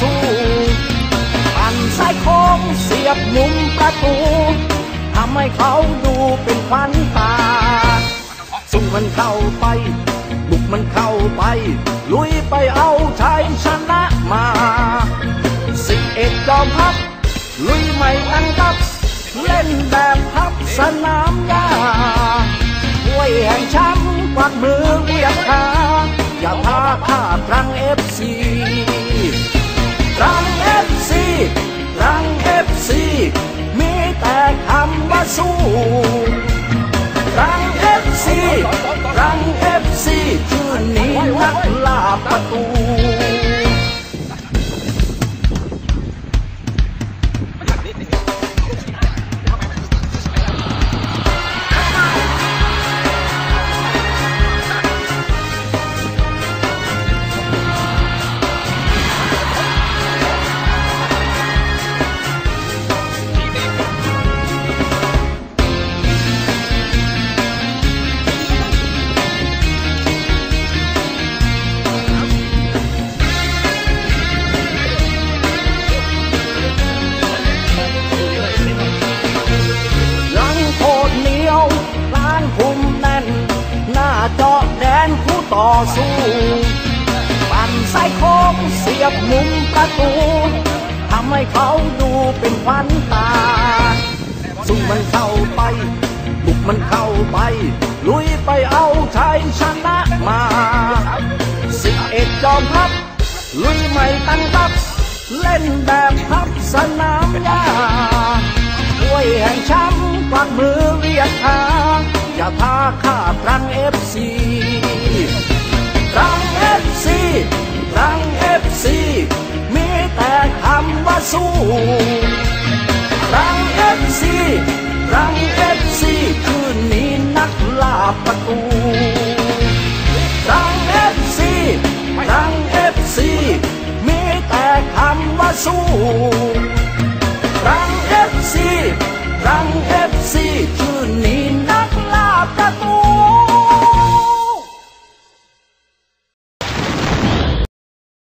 สู้ปั่นสายโค้งเสียบมุมประตูทำให้เขาดูเป็นควันตาสู้มันเข้าไป บุกมันเข้าไป ลุยไปเอาชัยชนะมาสิบเอ็ดจอมพับ ลุยไม่ตั้งกับ เล่นแบบพับสนามหญ้าห้วยแห่งช้ำกวักมือเรียกหาอย่าพาขาดรังเอฟซี สู้รังเอฟซีรังเอฟซีคืนนี้นักล่าประตู ต่อสู้ปั่นสายโค้งเสียบมุมประตูทำให้เขาดูเป็นควันตาสู้มันเข้าไปบุกมันเข้าไป ลุยไปเอาชัยชนะมาสิบเอ็ดจอมพับ ลุยไม่ตั้งรับ เล่นแบบพับสนามหญ้าห้วยแห่งช้ำกวักมือ พาข้าตรังเอฟซีตรังเอฟซีตรังเอฟซีมีแต่คำว่าสู้ตรังเอฟซีตรังเอฟซีคืนนี้นักล่าประตูตรังเอฟซีตรังเอฟซีมีแต่คำว่าสู้ตรังเอฟซีตรัง